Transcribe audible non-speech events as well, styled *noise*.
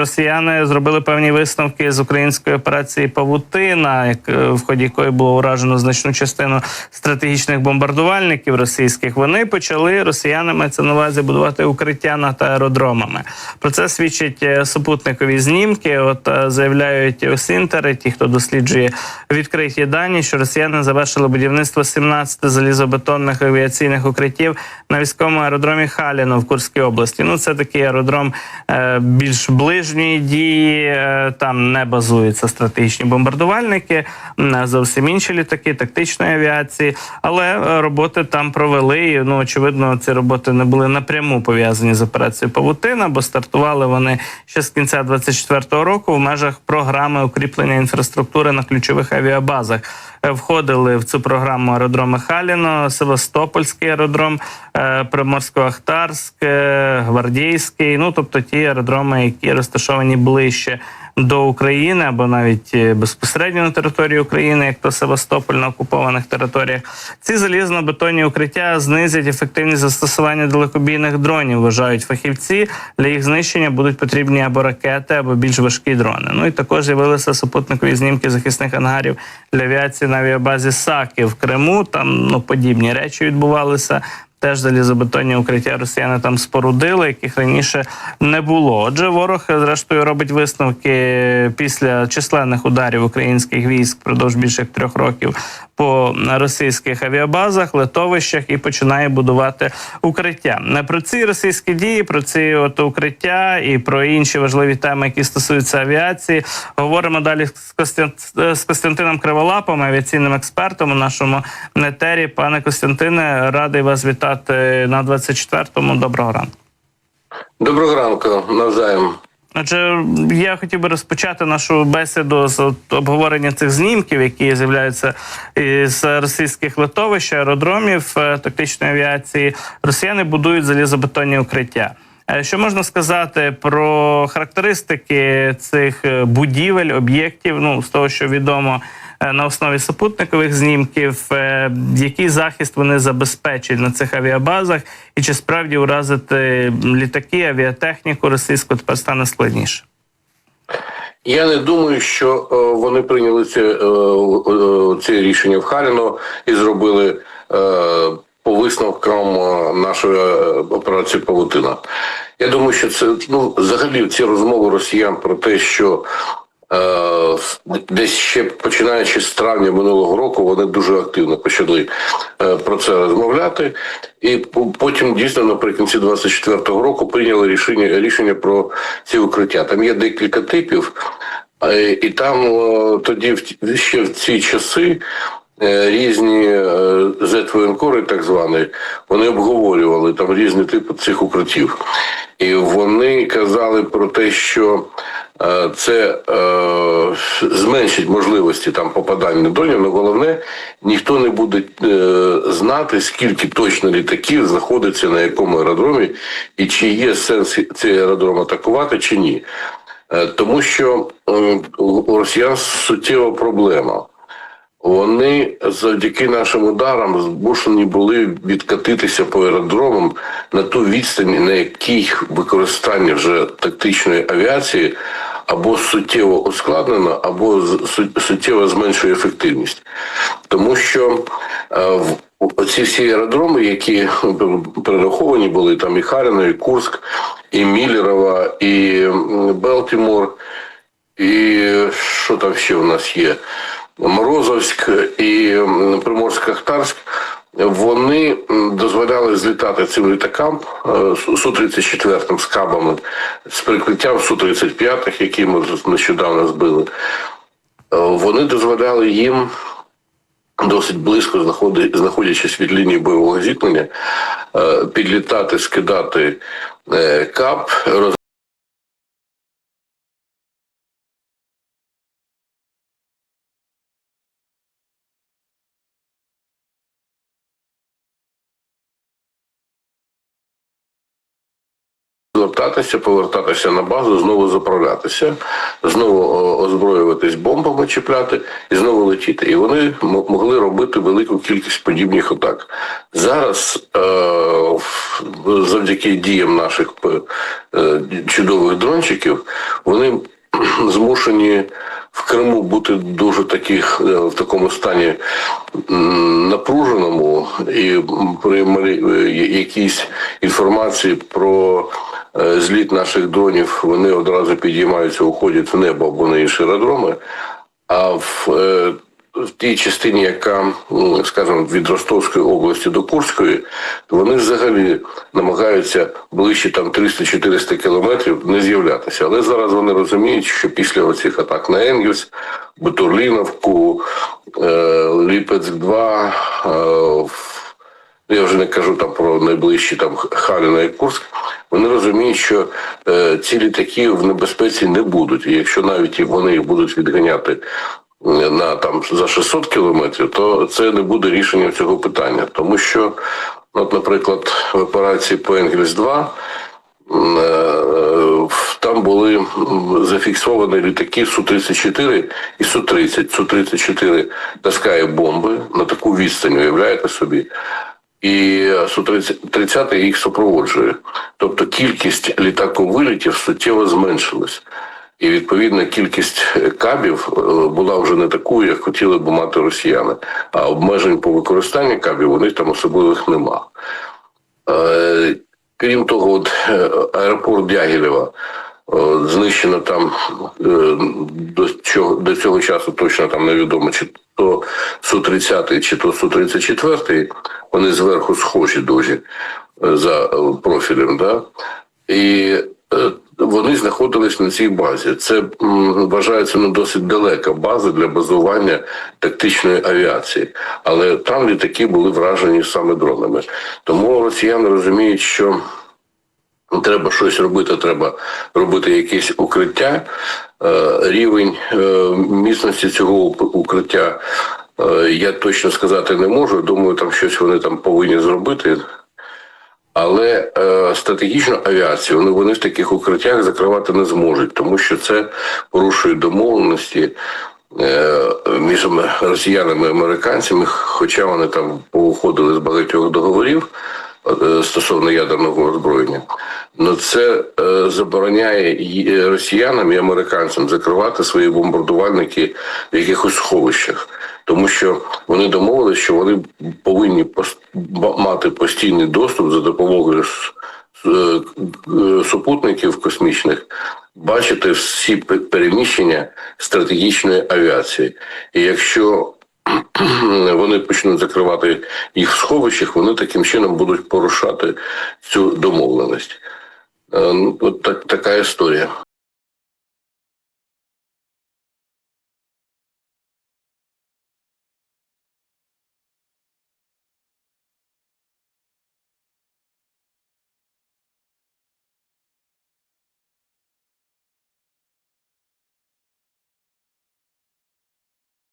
Росіяни зробили певні висновки з української операції Павутина, як е, в ході якої було уражено значну частину стратегічних бомбардувальників російських. Вони почали росіяни мається на увазі будувати укриття над аеродромами. Про це свідчать е, супутникові знімки. От е, заявляють осінтери, ті, хто досліджує відкриті дані, що росіяни завершили будівництво 17 залізобетонних авіаційних укриттів на військовому аеродромі Халіно в Курській області. Ну це такий аеродром більш ближньої дії. е, Там не базуються стратегічні бомбардувальники, зовсім інші літаки тактичної авіації. Але е, роботи там провели. І, ну очевидно, ці роботи не були напряму пов'язані з операцією Павутина, бо стартували вони ще з кінця 24-го року в межах програми укріплення інфраструктури на ключових авіабазах. Е, Входили в цю програму аеродроми Халіно, Севастопольський аеродром, Приморсько-Ахтарськ, Гвардійський. Ну тобто ті аеродроми, які розташовані ближче до України або навіть е, безпосередньо на території України, як то Севастополь на окупованих територіях. Ці залізно-бетонні укриття знизять ефективність застосування далекобійних дронів. Вважають фахівці. Для їх знищення будуть потрібні або ракети, або більш важкі дрони. Ну і також з'явилися супутникові знімки захисних ангарів для авіації на авіабазі САКи в Криму. Там ну подібні речі відбувалися. Теж залізобетонні укриття росіяни там спорудили, яких раніше не було. Отже, ворог зрештою робить висновки після численних ударів українських військ впродовж більше трьох років по російських авіабазах, летовищах і починає будувати укриття. Не про ці російські дії, про ці от укриття і про інші важливі теми, які стосуються авіації. Говоримо далі з Костян- з Костянтином Криволапом, авіаційним експертом у нашому етері. Пане Костянтине, радий вас вітати на 24-му. Доброго ранку. Доброго ранку, навзаєм. Отже, я хотів би розпочати нашу бесіду з обговорення цих знімків, які з'являються із російських литовищ, аеродромів е, тактичної авіації. Росіяни будують залізобетонні укриття. Е, Що можна сказати про характеристики цих е, будівель, об'єктів? Ну з того, що відомо на основі супутникових знімків, е, який захист вони забезпечують на цих авіабазах, і чи справді уразити літаки, авіатехніку російську тепер стане складніше? Я не думаю, що е, вони прийняли це, е, е, це рішення в Харіно і зробили е, по висновкам е, нашої е, операції Павутина. Я думаю, що це ну взагалі ці розмови росіян про те, що е, десь ще починаючи з травня минулого року, вони дуже активно почали е, про це розмовляти, і потім дійсно наприкінці 24-го року прийняли рішення рішення про ці укриття. Там є декілька типів, е, і там е, тоді ще в ці часи. е, Різні е, зетвоєнкори, так звані, вони обговорювали там різні типи цих укриттів. І вони казали про те, що е, це е, зменшить можливості там попадання до нього. але головне, ніхто не буде е, знати, скільки точно літаків знаходиться на якому аеродромі, і чи є сенс цей аеродром атакувати, чи ні. Е, Тому що е, у у росіян суттєва проблема. Вони завдяки нашим ударам змушені були відкатитися по аеродромам на ту відстань, на якій використання вже тактичної авіації або суттєво ускладнено, або суттєво зменшує ефективність. Тому що е, оці всі аеродроми, які *laughs* перераховані були, там і Харіно, і Курск, і Міллерова, і м, Белтімор, і що там ще у нас є? Морозовськ і м, Приморсько-Ахтарськ. Вони дозволяли злітати цим літакам е, Су-34 з кабами з прикриттям Су-35, які ми нещодавно збили. Е, Вони дозволяли їм досить близько, знаходячись від лінії бойового зіткнення, е, підлітати, скидати кап, топтатися, повертатися на базу, знову заправлятися, знову озброюватись бомбами, чіпляти і знову летіти. І вони могли робити велику кількість подібних атак. Зараз е, завдяки діям наших е, чудових дрончиків, вони *clears throat* змушені в Криму бути дуже таких е, в такому стані напруженому і при е, якійсь інформації про е, зліт наших дронів вони одразу підіймаються, уходять в небо або на інші аеродроми. А в, е, в тій частині, яка, скажімо, від Ростовської області до Курської, вони взагалі намагаються ближче там 300-400 кілометрів не з'являтися. Але зараз вони розуміють, що після оцих атак на Енгельс, Бутурліновку, е, Ліпецьк-2, е, в- я вже не кажу там про найближчі там Харіна і Курськ. Вони розуміють, що е, ці літаки в небезпеці не будуть. І якщо навіть вони їх будуть відганяти е, на там за 600 кілометрів, то це не буде рішенням цього питання, тому що, от, наприклад, в операції по Енгельс 2 е, там були зафіксовані літаки Су-34 і Су-30. Су-34 таскає бомби на таку відстань, уявляєте собі. І Су-30 їх супроводжує. Тобто кількість літаковилітів суттєво зменшилась. І відповідно кількість кабів е, була вже не такою, як хотіли б мати росіяни. А обмежень по використанню кабів у них там особливих нема. Е, Крім того, от, е, аеропорт Дягілєва е, знищено там е, до цього, до цього часу точно там невідомо, чи то Су-30, чи то Су-34, вони зверху схожі дуже е, за е, профілем. Да? І е, вони знаходились на цій базі. Це вважається ну, досить далека база для базування тактичної авіації. Але там літаки були вражені саме дронами. Тому росіяни розуміють, що треба щось робити, треба робити якесь укриття. Е, Рівень е, міцності цього укриття е, я точно сказати не можу. Думаю, там щось вони там повинні зробити. Але стратегічну авіацію вони, вони в таких укриттях закривати не зможуть, тому що це порушує домовленості між росіянами і американцями, хоча вони там повиходили з багатьох договорів стосовно ядерного озброєння. Но це е, забороняє росіянам і американцям закривати свої бомбардувальники в якихось сховищах. Тому що вони домовилися, що вони повинні мати постійний доступ за допомогою е, супутників космічних, бачити всі переміщення стратегічної авіації. І якщо *clears throat* вони почнуть закривати їх в сховищах, вони таким чином будуть порушати цю домовленість. Е, ну, От так, така історія.